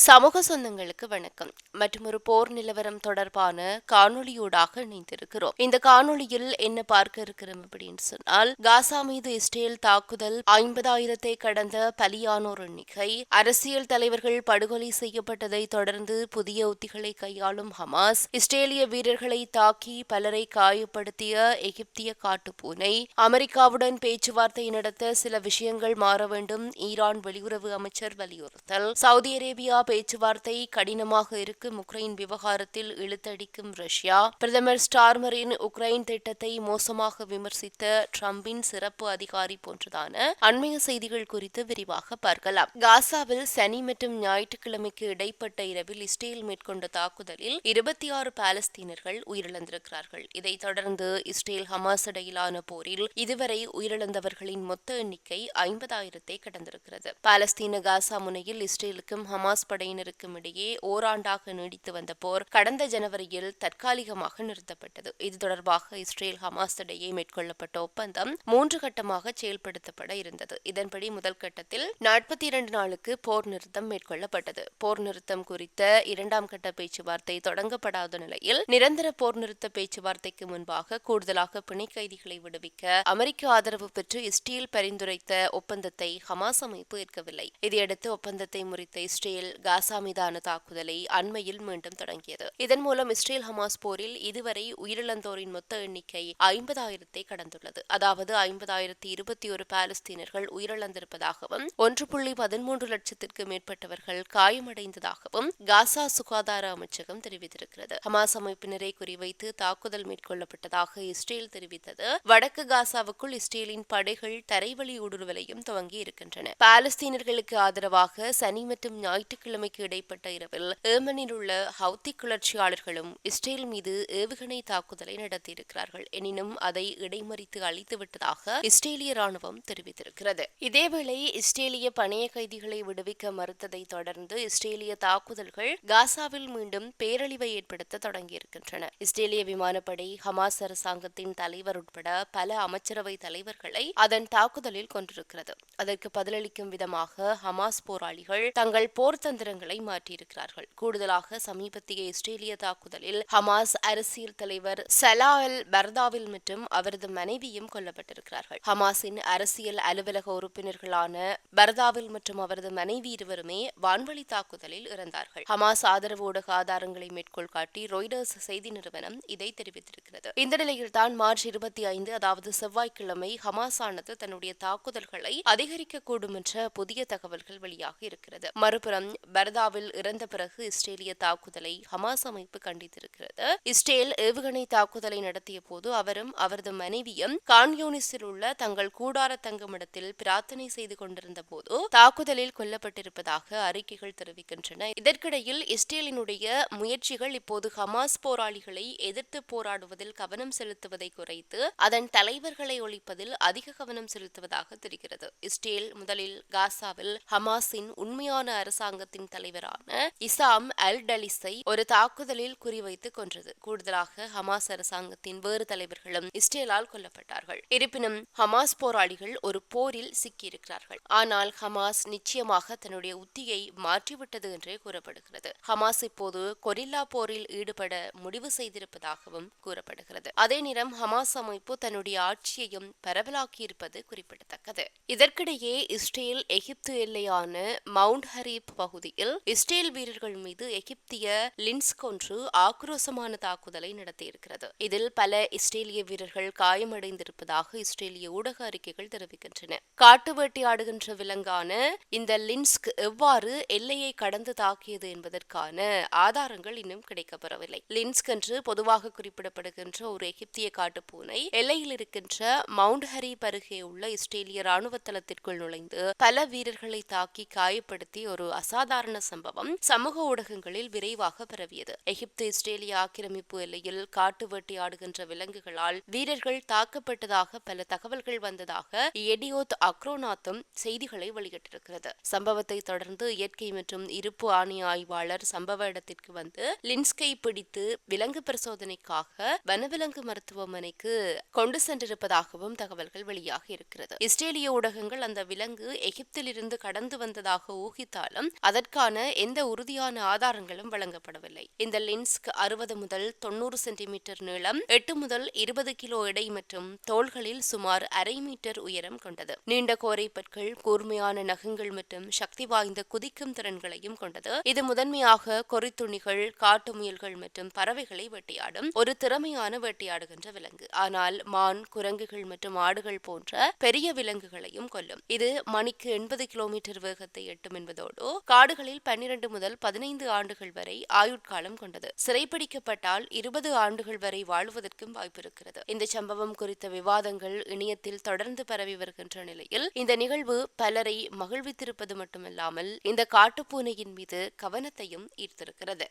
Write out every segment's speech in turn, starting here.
சமூக சொந்தங்களுக்கு வணக்கம். மற்றும் ஒரு போர் நிலவரம் தொடர்பான காணொளியூடாக இணைந்திருக்கிறோம். இந்த காணொளியில் என்ன பார்க்க இருக்கிறோம் அப்படின்னு சொன்னால் காசா மீது இஸ்ரேல் தாக்குதல் ஐம்பதாயிரத்தை கடந்த பலியானோர் எண்ணிக்கை அரசியல் தலைவர்கள் படுகொலை செய்யப்பட்டதை தொடர்ந்து புதிய உத்திகளை கையாளும் ஹமாஸ் இஸ்ரேலிய வீரர்களை தாக்கி பலரை காயப்படுத்திய எகிப்திய காட்டுப்பூனை அமெரிக்காவுடன் பேச்சுவார்த்தை நடத்த சில விஷயங்கள் மாற வேண்டும் ஈரான் வெளியுறவு அமைச்சர் வலியுறுத்தல் சவுதி அரேபியா பேச்சுவார்த்தை கடினமாக இருக்கும் உக்ரைன் விவகாரத்தில் இழுத்தடிக்கும் ரஷ்யா. பிரதமர் ஸ்டார்மரின் உக்ரைன் திட்டத்தை மோசமாக விமர்சித்த டிரம்பின் சிறப்பு அதிகாரி போன்றதான அண்மைய செய்திகள் குறித்து விரிவாக பார்க்கலாம். காசாவில் சனி மற்றும் ஞாயிற்றுக்கிழமைக்கு இடைப்பட்ட இரவில் இஸ்ரேல் மேற்கொண்ட தாக்குதலில் இருபத்தி ஆறு பாலஸ்தீனர்கள் உயிரிழந்திருக்கிறார்கள். இதைத் தொடர்ந்து இஸ்ரேல் ஹமாஸ் இடையிலான போரில் இதுவரை உயிரிழந்தவர்களின் மொத்த எண்ணிக்கை ஐம்பதாயிரத்தை கடந்திருக்கிறது. பாலஸ்தீன காசா முனையில் இஸ்ரேலுக்கும் ஹமாஸ் படையினருக்கும் இடையே ஓராண்டாக நீடித்து வந்த போர் கடந்த ஜனவரியில் தற்காலிகமாக நிறுத்தப்பட்டது. இது தொடர்பாக இஸ்ரேல் ஹமாஸ் இடையே மேற்கொள்ளப்பட்ட ஒப்பந்தம் மூன்று கட்டமாக செயல்படுத்தப்பட இருந்தது. இதன்படி முதல் கட்டத்தில் நாற்பத்தி இரண்டு நாளுக்கு போர் நிறுத்தம் மேற்கொள்ளப்பட்டது. போர் நிறுத்தம் குறித்த இரண்டாம் கட்ட பேச்சுவார்த்தை தொடங்கப்படாத நிலையில் நிரந்தர போர் நிறுத்த பேச்சுவார்த்தைக்கு முன்பாக கூடுதலாக பிணை கைதிகளை விடுவிக்க அமெரிக்க ஆதரவு பெற்று இஸ்ரேல் பரிந்துரைத்த ஒப்பந்தத்தை ஹமாஸ் அமைப்பு ஏற்கவில்லை. இதையடுத்து ஒப்பந்தத்தை முறித்த இஸ்ரேல் காசா மீதான தாக்குதலை அண்மையில் மீண்டும் தொடங்கியது. இதன் மூலம் இஸ்ரேல் ஹமாஸ் போரில் இதுவரை உயிரிழந்தோரின் மொத்த எண்ணிக்கை ஐம்பதாயிரத்தை கடந்துள்ளது. அதாவது ஐம்பதாயிரத்தி இருபத்தி ஒரு பாலஸ்தீனர்கள் உயிரிழந்திருப்பதாகவும் ஒன்று புள்ளி பதிமூன்று லட்சத்திற்கு மேற்பட்டவர்கள் காயமடைந்ததாகவும் காசா சுகாதார அமைச்சகம் தெரிவித்திருக்கிறது. ஹமாஸ் அமைப்பினரை குறிவைத்து தாக்குதல் மேற்கொள்ளப்பட்டதாக இஸ்ரேல் தெரிவித்தது. வடக்கு காசாவுக்குள் இஸ்ரேலின் படைகள் தரைவழி ஊடுருவலையும் துவங்கி இருக்கின்றன பாலஸ்தீனர்களுக்கு ஆதரவாக சனி மற்றும் ஞாயிற்றுக்கிழமை ஞாயிற்றுக்கிழமைக்கு இடைப்பட்ட இரவில் ஏமனில் உள்ள ஹவுத்தி கிளர்ச்சியாளர்களும் இஸ்ரேல் மீது ஏவுகணை தாக்குதலை நடத்தியிருக்கிறார்கள். எனினும் அதை இடைமறித்து அழித்துவிட்டதாக இஸ்ரேலிய ராணுவம் தெரிவித்திருக்கிறது. இதேவேளை இஸ்ரேலிய பணைய கைதிகளை விடுவிக்க மறுத்ததை தொடர்ந்து இஸ்ரேலிய தாக்குதல்கள் காசாவில் மீண்டும் பேரழிவை ஏற்படுத்த தொடங்கியிருக்கின்றன. இஸ்ரேலிய விமானப்படை ஹமாஸ் அரசாங்கத்தின் தலைவர் உட்பட பல அமைச்சரவை தலைவர்களை அதன் தாக்குதலில் கொண்டிருக்கிறது அதற்கு பதிலளிக்கும் விதமாக ஹமாஸ் போராளிகள் தங்கள் போர் இயந்திரங்களை மாற்றியிருக்கிறார்கள். கூடுதலாக சமீபத்திய இஸ்ரேலிய தாக்குதலில் ஹமாஸ் அரசியல் தலைவர் சலா அல் பர்தாவில் மற்றும் அவரது மனைவியும் கொல்லப்பட்டிருக்கிறார்கள். ஹமாஸின் அரசியல் அலுவலக உறுப்பினர்களான பர்தாவில் மற்றும் அவரது மனைவி இருவருமே வான்வழி தாக்குதலில் இறந்தார்கள். ஹமாஸ் ஆதரவு ஊடக ஆதாரங்களை மேற்கோள் காட்டி ரொய்டர்ஸ் செய்தி நிறுவனம் இதை தெரிவித்திருக்கிறது. இந்த நிலையில்தான் மார்ச் இருபத்தி ஐந்து அதாவது செவ்வாய்க்கிழமை ஹமாஸ் ஆனது தன்னுடைய தாக்குதல்களை அதிகரிக்கக்கூடும் என்ற புதிய தகவல்கள் வெளியாக இருக்கிறது. மறுபுறம் பர்தாவில் இறந்த பிறகு இஸ்ரேலிய தாக்குதலை ஹமாஸ் அமைப்பு கண்டித்திருக்கிறது. இஸ்ரேல் ஏவுகணை தாக்குதலை நடத்திய போது அவரும் அவரது மனைவியும் கான்யூனிஸில் உள்ள தங்கள் கூடார தங்குமிடத்தில் பிரார்த்தனை செய்து கொண்டிருந்த போது தாக்குதலில் கொல்லப்பட்டிருப்பதாக அறிக்கைகள் தெரிவிக்கின்றன. இதற்கிடையில் இஸ்ரேலினுடைய முயற்சிகள் இப்போது ஹமாஸ் போராளிகளை எதிர்த்து போராடுவதில் கவனம் செலுத்துவதை குறைத்து அதன் தலைவர்களை ஒழிப்பதில் அதிக கவனம் செலுத்துவதாக தெரிகிறது. இஸ்ரேல் முதலில் காசாவில் ஹமாஸின் உண்மையான அரசாங்கத்தின் தலைவரான இசாம் அல் டலிஸை ஒரு தாக்குதலில் குறிவைத்து கொன்றது. கூடுதலாக ஹமாஸ் அரசாங்கத்தின் வேறு தலைவர்களும் இஸ்ரேலால் கொல்லப்பட்டார்கள். இருப்பினும் ஹமாஸ் போராளிகள் ஒரு போரில் சிக்கியிருக்கிறார்கள். ஆனால் ஹமாஸ் நிச்சயமாக தன்னுடைய உத்தியை மாற்றிவிட்டது என்றே கூறப்படுகிறது. ஹமாஸ் இப்போது கொரில்லா போரில் ஈடுபட முடிவு செய்திருப்பதாகவும் கூறப்படுகிறது. அதே நேரம் ஹமாஸ் அமைப்பு தன்னுடைய ஆட்சியையும் பரவலாக்கியிருப்பது குறிப்பிடத்தக்கது. இதற்கிடையே இஸ்ரேல் எகிப்து எல்லையான மவுண்ட் ஹரீப் பகுதியில் இஸ்ரேல் வீரர்கள் மீது எகிப்திய லின்ஸ்க் ஒன்று ஆக்ரோசமான தாக்குதலை நடத்தியிருக்கிறது. இதில் பல இஸ்ரேலிய வீரர்கள் காயமடைந்திருப்பதாக இஸ்ரேலிய ஊடக அறிக்கைகள் தெரிவிக்கின்றன. காட்டு வேட்டையாடுகின்ற விலங்கான இந்த லின்ஸ்க் எவ்வாறு எல்லையை கடந்து தாக்கியது என்பதற்கான ஆதாரங்கள் இன்னும் கிடைக்கப்பெறவில்லை. லின்ஸ்க் என்று பொதுவாக குறிப்பிடப்படுகின்ற ஒரு எகிப்திய காட்டுப்பூனை எல்லையில் இருக்கின்ற மவுண்ட் ஹரி அருகே உள்ள இஸ்ரேலிய ராணுவ தளத்திற்குள் நுழைந்து பல வீரர்களை தாக்கி காயப்படுத்தி ஒரு அசாதாரண சம்பவம் சமூக ஊடகங்களில் விரைவாக பரவியது. எகிப்து இஸ்ரேலிய ஆக்கிரமிப்பு எல்லையில் காட்டு வேட்டையாடுகின்ற விலங்குகளால் வீரர்கள் தாக்கப்பட்டதாக பல தகவல்கள் வந்ததாக எடியோத் அக்ரோநாத்தும் செய்திகளை வெளியிட்டிருக்கிறது. சம்பவத்தை தொடர்ந்து இயற்கை மற்றும் இருப்பு ஆணைய ஆய்வாளர் சம்பவ இடத்திற்கு வந்து லின்ஸ்கை பிடித்து விலங்கு பரிசோதனைக்காக வனவிலங்கு மருத்துவமனைக்கு கொண்டு சென்றிருப்பதாகவும் தகவல்கள் வெளியாக இருக்கிறது. இஸ்ரேலிய ஊடகங்கள் அந்த விலங்கு எகிப்திலிருந்து கடந்து வந்ததாக ஊகித்தாலும் அதற்கு அதற்கான எந்த உறுதியான ஆதாரங்களும் வழங்கப்படவில்லை. இந்த லென்ஸ் அறுபது முதல் தொண்ணூறு சென்டிமீட்டர் நீளம் எட்டு முதல் இருபது கிலோ எடை மற்றும் தோள்களில் சுமார் அரை மீட்டர் உயரம் கொண்டது. நீண்ட கோரை பற்கள் கூர்மையான நகங்கள் மற்றும் சக்தி வாய்ந்த குதிக்கும் திறன்களையும் கொண்டது. இது முதன்மையாக கொறித்துணிகள் காட்டு முயல்கள் மற்றும் பறவைகளை வேட்டையாடும் ஒரு திறமையான வேட்டையாடுகின்ற விலங்கு. ஆனால் மான் குரங்குகள் மற்றும் ஆடுகள் போன்ற பெரிய விலங்குகளையும் கொல்லும். இது மணிக்கு எண்பது கிலோமீட்டர் வேகத்தை எட்டும் என்பதோடு நாடுகளில் பன்னிரண்டு முதல் பதினைந்து ஆண்டுகள் வரை ஆயுட்காலம் கொண்டது. சிறைப்பிடிக்கப்பட்டால் இருபது ஆண்டுகள் வரை வாழ்வதற்கும் வாய்ப்பு இருக்கிறது இந்த சம்பவம் குறித்த விவாதங்கள் இணையத்தில் தொடர்ந்து பரவி வருகின்ற நிலையில் இந்த நிகழ்வு பலரை மகிழ்வித்திருப்பது மட்டுமல்லாமல் இந்த காட்டுப்பூனையின் மீது கவனத்தையும் ஈர்த்திருக்கிறது.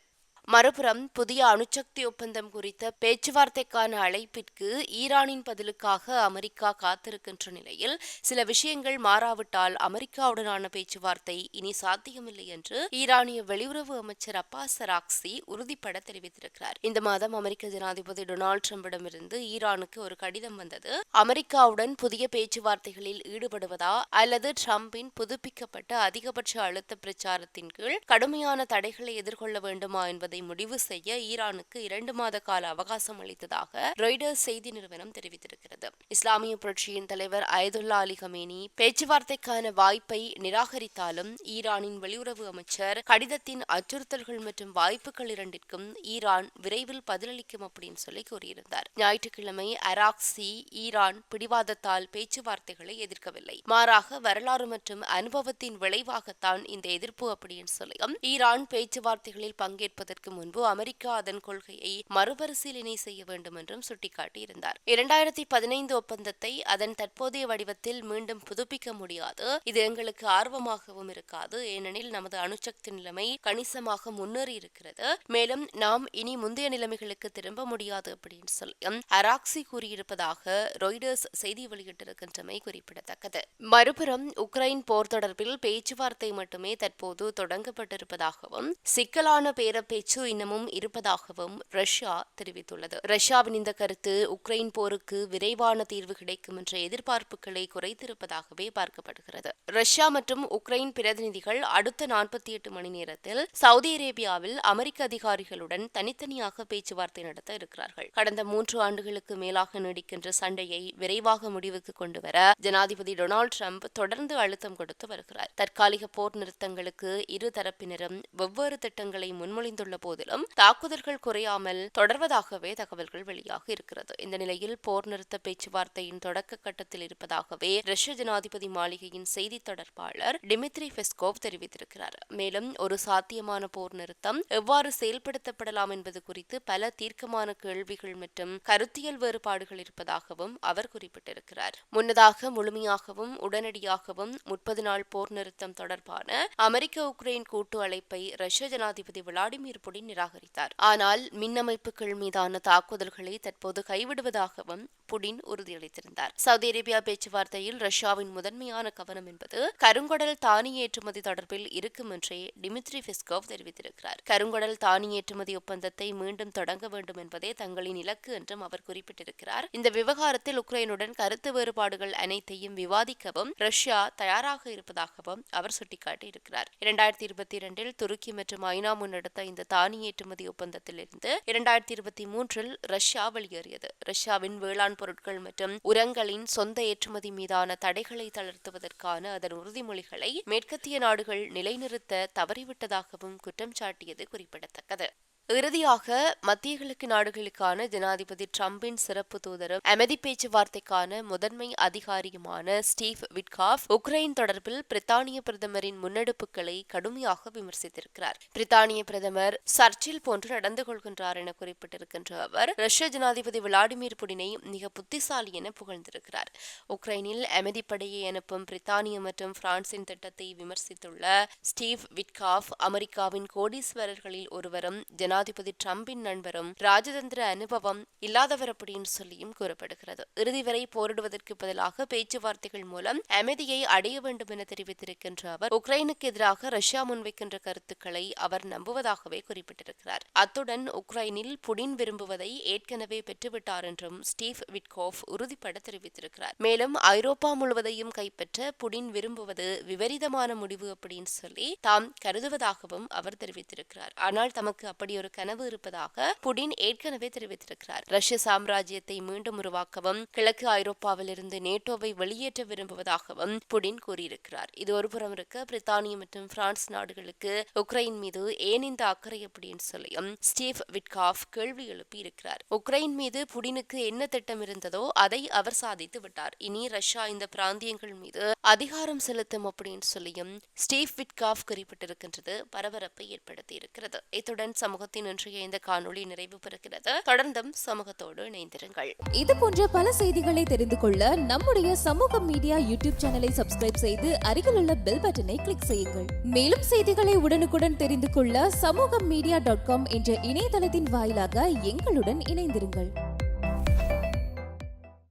மறுபுறம் புதிய அணுசக்தி ஒப்பந்தம் குறித்த பேச்சுவார்த்தைக்கான அழைப்பிற்கு ஈரானின் பதிலுக்காக அமெரிக்கா காத்திருக்கின்ற நிலையில் சில விஷயங்கள் மாறாவிட்டால் அமெரிக்காவுடனான பேச்சுவார்த்தை இனி சாத்தியமில்லை என்று ஈரானிய வெளியுறவு அமைச்சர் அப்பாஸ் சராக்சி உறுதிப்பட தெரிவித்திருக்கிறார். இந்த மாதம் அமெரிக்க ஜனாதிபதி டொனால்டு டிரம்பிடமிருந்து ஈரானுக்கு ஒரு கடிதம் வந்தது. அமெரிக்காவுடன் புதிய பேச்சுவார்த்தைகளில் ஈடுபடுவதா அல்லது டிரம்பின் புதுப்பிக்கப்பட்ட அதிகபட்ச அழுத்த பிரச்சாரத்தின் கீழ் கடுமையான தடைகளை எதிர்கொள்ள வேண்டுமா என்பதை முடிவு செய்ய ஈரானுக்கு இரண்டு மாத கால அவகாசம் அளித்ததாக ரொய்டர்ஸ் செய்தி நிறுவனம் தெரிவித்திருக்கிறது. இஸ்லாமிய புரட்சியின் தலைவர் அயதுல்லா அலி ஹமேனி பேச்சுவார்த்தைக்கான வாய்ப்பை நிராகரித்தாலும் ஈரானின் வெளியுறவு அமைச்சர் கடிதத்தின் அச்சுறுத்தல்கள் மற்றும் வாய்ப்புகள் இரண்டிற்கும் ஈரான் விரைவில் பதிலளிக்கும் அப்படின்னு சொல்லி கூறியிருந்தார். ஞாயிற்றுக்கிழமை அராக்சி ஈரான் பிடிவாதத்தால் பேச்சுவார்த்தைகளை எதிர்க்கவில்லை. மாறாக வரலாறு மற்றும் அனுபவத்தின் விளைவாகத்தான் இந்த எதிர்ப்பு அப்படின்னு சொல்லியும் ஈரான் பேச்சுவார்த்தைகளில் பங்கேற்பதற்கு முன்பு அமெரிக்கா அதன் கொள்கையை மறுபரிசீலனை செய்ய வேண்டும் என்றும் சுட்டிக்காட்டியிருந்தார். இரண்டாயிரத்தி பதினைந்து ஒப்பந்தத்தை அதன் தற்போதைய வடிவத்தில் மீண்டும் புதுப்பிக்க முடியாது. இது எங்களுக்கு ஆர்வமாகவும் இருக்காது. ஏனெனில் நமது அணுசக்தி நிலைமை கணிசமாக முன்னேறி இருக்கிறது. மேலும் நாம் இனி முந்தைய நிலைமைகளுக்கு திரும்ப முடியாது அப்படின்னு சொல்லி அராக்சி கூறியிருப்பதாக ரொய்டர்ஸ் செய்தி வெளியிட்டிருக்கின்றமை குறிப்பிடத்தக்கது. மறுபுறம் உக்ரைன் போர் தொடர்பில் பேச்சுவார்த்தை மட்டுமே தற்போது தொடங்கப்பட்டிருப்பதாகவும் சிக்கலான பேரப்பேச்சு இன்னமும் இருப்பதாகவும் ரஷ்யா தெரிவித்துள்ளது. ரஷ்யாவின் இந்த கருத்து உக்ரைன் போருக்கு விரைவான தீர்வு கிடைக்கும் என்ற எதிர்பார்ப்புகளை குறைத்திருப்பதாகவே பார்க்கப்படுகிறது. ரஷ்யா மற்றும் உக்ரைன் பிரதிநிதிகள் அடுத்த நாற்பத்தி எட்டு மணி நேரத்தில் சவுதி அரேபியாவில் அமெரிக்க அதிகாரிகளுடன் தனித்தனியாக பேச்சுவார்த்தை நடத்த இருக்கிறார்கள். கடந்த மூன்று ஆண்டுகளுக்கு மேலாக நீடிக்கின்ற சண்டையை விரைவாக முடிவுக்கு கொண்டு வர ஜனாதிபதி டொனால்டு டிரம்ப் தொடர்ந்து அழுத்தம் கொடுத்து வருகிறார். தற்காலிக போர் நிறுத்தங்களுக்கு இரு தரப்பினரும் வெவ்வேறு திட்டங்களை முன்மொழிந்துள்ள போதிலும் தாக்குதல்கள் குறையாமல் தொடர்வதாகவே தகவல்கள் வெளியாக இருக்கிறது. இந்த நிலையில் போர் நிறுத்த பேச்சுவார்த்தையின் தொடக்க கட்டத்தில் இருப்பதாகவே ரஷ்ய ஜனாதிபதி மாளிகையின் செய்தி தொடர்பாளர் டிமித்ரி பெஸ்கோவ் தெரிவித்திருக்கிறார். மேலும் ஒரு சாத்தியமான போர் நிறுத்தம் எவ்வாறு செயல்படுத்தப்படலாம் என்பது குறித்து பல தீர்க்கமான கேள்விகள் மற்றும் கருத்தியல் வேறுபாடுகள் இருப்பதாகவும் அவர் குறிப்பிட்டிருக்கிறார். முன்னதாக முழுமையாகவும் உடனடியாகவும் முப்பது நாள் போர் நிறுத்தம் தொடர்பான அமெரிக்க உக்ரைன் கூட்டு அழைப்பை ரஷ்ய ஜனாதிபதி விளாடிமிர் புடின் நிராகரித்தார். ஆனால் மின்னமைப்புகள் மீதான தாக்குதல்களை தற்போது கைவிடுவதாகவும் புடின் உறுதியளித்திருந்தார். சவுதி அரேபியா பேச்சுவார்த்தையில் ரஷ்யாவின் முதன்மையான கவனம் என்பது கருங்கடல் தானி ஏற்றுமதி தொடர்பில் இருக்கும் என்றே டிமித்ரி பிஸ்கோவ் தெரிவித்திருக்கிறார். கருங்கடல் தானி ஏற்றுமதி ஒப்பந்தத்தை மீண்டும் தொடங்க வேண்டும் என்பதே தங்களின் இலக்கு என்றும் அவர் குறிப்பிட்டிருக்கிறார். இந்த விவகாரத்தில் உக்ரைனுடன் கருத்து வேறுபாடுகள் அனைத்தையும் விவாதிக்கவும் ரஷ்யா தயாராக இருப்பதாகவும் அவர் சுட்டிக்காட்டியிருக்கிறார். இரண்டாயிரத்தி இருபத்தி இரண்டில் துருக்கி மற்றும் ஐநா முன்னெடுத்த இந்த தானி ஏற்றுமதி ஒப்பந்தத்திலிருந்து இரண்டாயிரத்தி இருபத்தி மூன்றில் ரஷ்யா வெளியேறியது. ரஷ்யாவின் வேளாண் பொருட்கள் மற்றும் உரங்களின் சொந்த ஏற்றுமதி மீதான தடைகளை தளர்த்துவதற்கான அதன் உறுதிமொழிகளை மேற்கத்திய நாடுகள் நிலைநிறுத்த தவறிவிட்டதாகவும் குற்றம் சாட்டியது குறிப்பிடத்தக்கது. இறுதியாக மத்திய கிழக்கு நாடுகளுக்கான ஜனாதிபதி டிரம்பின் சிறப்பு தூதரும் அமைதி பேச்சுவார்த்தைக்கான முதன்மை அதிகாரியுமான ஸ்டீவ் விட்காஃப் உக்ரைன் தொடர்பில் பிரித்தானிய பிரதமரின் முன்னெடுப்புகளை கடுமையாக விமர்சித்திருக்கிறார். பிரித்தானிய பிரதமர் சர்ச்சில் போன்று நடந்து கொள்கின்றார் என குறிப்பிட்டிருக்கின்ற அவர் ரஷ்ய ஜனாதிபதி விளாடிமிர் புடினை மிக புத்திசாலி என புகழ்ந்திருக்கிறார். உக்ரைனில் அமைதிப்படையை அனுப்பும் பிரித்தானிய மற்றும் பிரான்சின் திட்டத்தை விமர்சித்துள்ள ஸ்டீவ் விட்காஃப் அமெரிக்காவின் கோடீஸ்வரர்களில் ஒருவரும் ஜனா ஜனாதிபதி டிரம்பின் நண்பரும் ராஜதந்திர அனுபவம் இல்லாதவர் அப்படின்னு சொல்லியும் கூறப்படுகிறது. இறுதி வரை போரிடுவதற்கு பதிலாக பேச்சுவார்த்தைகள் மூலம் அமைதியை அடைய வேண்டும் என தெரிவித்திருக்கின்ற அவர் உக்ரைனுக்கு எதிராக ரஷ்யா முன்வைக்கின்ற கருத்துக்களை அவர் நம்புவதாகவே குறிப்பிட்டிருக்கிறார். அத்துடன் உக்ரைனில் புடின் விரும்புவதை ஏற்கனவே பெற்றுவிட்டார் என்றும் ஸ்டீவ் விட்கோஃப் உறுதிப்பட தெரிவித்திருக்கிறார். மேலும் ஐரோப்பா முழுவதையும் கைப்பற்ற புடின் விரும்புவது விபரீதமான முடிவு அப்படின்னு சொல்லி தாம் கருதுவதாகவும் அவர் தெரிவித்திருக்கிறார். ஆனால் தமக்கு அப்படி ஒரு கனவு இருப்பதாக புடின் ஏற்கனவே தெரிவித்திருக்கிறார். ரஷ்ய சாம்ராஜ்யத்தை மீண்டும் உருவாக்கவும் கிழக்கு ஐரோப்பாவிலிருந்து நேட்டோவை வெளியேற்ற விரும்புவதாகவும் புடின் கூறியிருக்கிறார். இது ஒருபுறம் இருக்க. பிரித்தானிய மற்றும் பிரான்ஸ் நாடுகளுக்கு உக்ரைன் மீது ஏன் இந்த அக்கறை அப்படின்னு சொல்லியும் ஸ்டீவ் விட்காஃப் கேள்வி எழுப்பி இருக்கிறார். உக்ரைன் மீது புடினுக்கு என்ன திட்டம் இருந்ததோ அதை அவர் சாதித்து விட்டார். இனி ரஷ்யா இந்த பிராந்தியங்கள் மீது அதிகாரம் செலுத்தும் அப்படின்னு சொல்லியும் ஸ்டீவ் விட்காஃப் குறிப்பிட்டிருக்கின்றது. பரபரப்பை ஏற்படுத்தி இருக்கிறது இத்துடன் சமூகத்தின் இன்றைய இந்த காணொளி நிறைவு பெறுகிறது. தொடர்ந்தும் சமூகத்தோடு இணைந்திருங்கள். இது போன்ற பல செய்திகளை தெரிந்து கொள்ள நம்முடைய சமூக மீடியா யூடியூப் சேனலை சப்ஸ்கிரைப் செய்து அருகிலுள்ள பெல் பட்டனை கிளிக் செய்யுங்கள். மேலும் செய்திகளை உடனுக்குடன் தெரிந்து கொள்ள சமூக மீடியா டாட் காம் என்ற இணையதளத்தின் வாயிலாக எங்களுடன் இணைந்திருங்கள்.